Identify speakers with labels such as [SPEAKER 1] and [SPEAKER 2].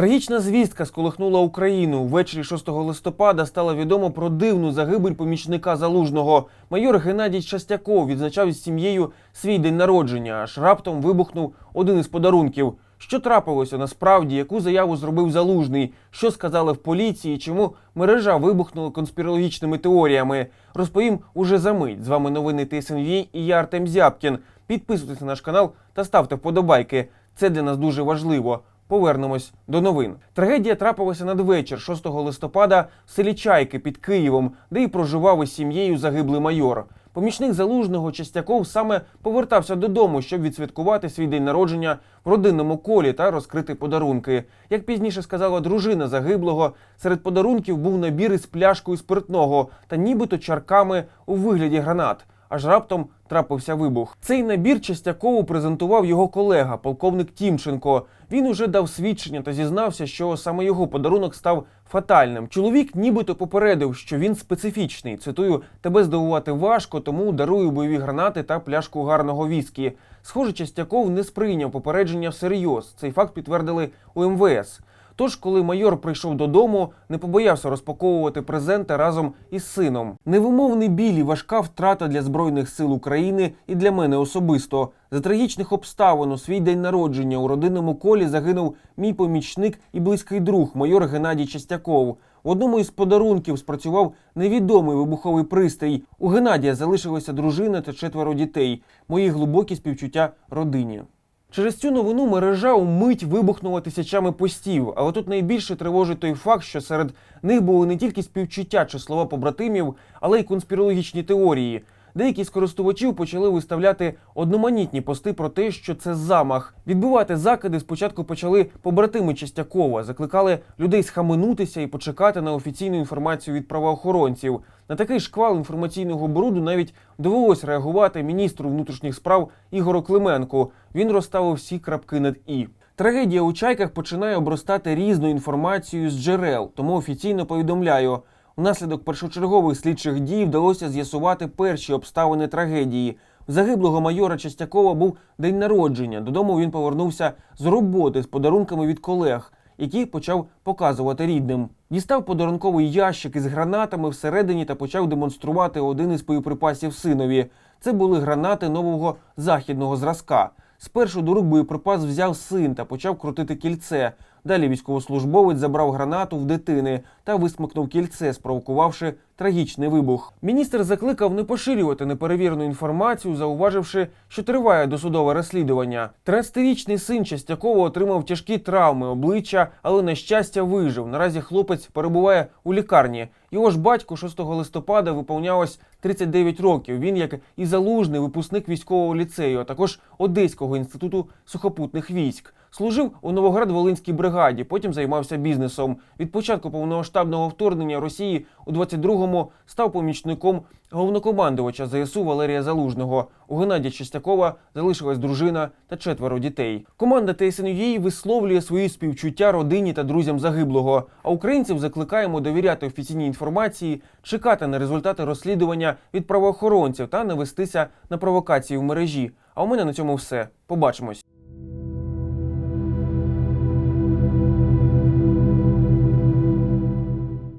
[SPEAKER 1] Трагічна звістка сколихнула Україну. Ввечері 6 листопада стало відомо про дивну загибель помічника залужного. Майор Геннадій Частяков відзначав із сім'єю свій день народження. Аж раптом вибухнув один із подарунків. Що трапилося насправді? Яку заяву зробив залужний? Що сказали в поліції? Чому мережа вибухнула конспірологічними теоріями? Розповім уже за мить. З вами новини ТСНВ і я Артем Зябкін. Підписуйтесь на наш канал та ставте вподобайки. Це для нас дуже важливо. Повернемось до новин. Трагедія трапилася надвечір 6 листопада в селі Чайки під Києвом, де і проживав із сім'єю загиблий майор. Помічник залужного Частяков саме повертався додому, щоб відсвяткувати свій день народження в родинному колі та розкрити подарунки. Як пізніше сказала дружина загиблого, серед подарунків був набір із пляшкою спиртного та нібито чарками у вигляді гранат. Аж раптом трапився вибух. Цей набір Частякову презентував його колега, полковник Тімченко. Він уже дав свідчення та зізнався, що саме його подарунок став фатальним. Чоловік нібито попередив, що він специфічний. Цитую: тебе здивувати важко, тому дарую бойові гранати та пляшку гарного віскі. Схоже, Частяков не сприйняв попередження всерйоз. Цей факт підтвердили у МВС. Тож, коли майор прийшов додому, не побоявся розпаковувати презенти разом із сином. Невимовний біль і важка втрата для збройних сил України і для мене особисто. За трагічних обставин у свій день народження у родинному колі загинув мій помічник і близький друг, майор Геннадій Частяков. В одному із подарунків спрацював невідомий вибуховий пристрій. У Геннадія залишилася дружина та четверо дітей. Мої глибокі співчуття родині. Через цю новину мережа умить вибухнула тисячами постів, але тут найбільше тривожить той факт, що серед них були не тільки співчуття чи слова побратимів, але й конспірологічні теорії. Деякі з користувачів почали виставляти одноманітні пости про те, що це замах. Відбивати закиди спочатку почали побратими Частякова, закликали людей схаменутися і почекати на офіційну інформацію від правоохоронців. На такий шквал інформаційного бруду навіть довелось реагувати міністру внутрішніх справ Ігору Клименку. Він розставив всі крапки над і. Трагедія у чайках починає обростати різною інформацією з джерел, тому офіційно повідомляю. Внаслідок першочергових слідчих дій вдалося з'ясувати перші обставини трагедії. Загиблого майора Частякова був день народження. Додому він повернувся з роботи з подарунками від колег, які почав показувати рідним. Дістав подарунковий ящик із гранатами всередині та почав демонструвати один із боєприпасів синові. Це були гранати нового західного зразка. Спершу до рук боєприпас взяв син та почав крутити кільце. Далі військовослужбовець забрав гранату в дитини та висмикнув кільце, спровокувавши трагічний вибух. Міністр закликав не поширювати неперевірену інформацію, зауваживши, що триває досудове розслідування. 13-річний син Частякова отримав тяжкі травми обличчя, але на щастя вижив. Наразі хлопець перебуває у лікарні. Його ж батько 6 листопада виповнялось 39 років. Він, як і залужний, випускник військового ліцею, а також Одеського інституту сухопутних військ. Служив у Новоград-Волинській бригаді, потім займався бізнесом. Від початку повномасштабного вторгнення Росії у 22-му став помічником головнокомандувача ЗСУ Валерія Залужного. У Геннадія Чистякова залишилась дружина та четверо дітей. Команда ТСНЮ висловлює свої співчуття родині та друзям загиблого. А українців закликаємо довіряти офіційній інформації, чекати на результати розслідування від правоохоронців та не вестися на провокації в мережі. А у мене на цьому все. Побачимось.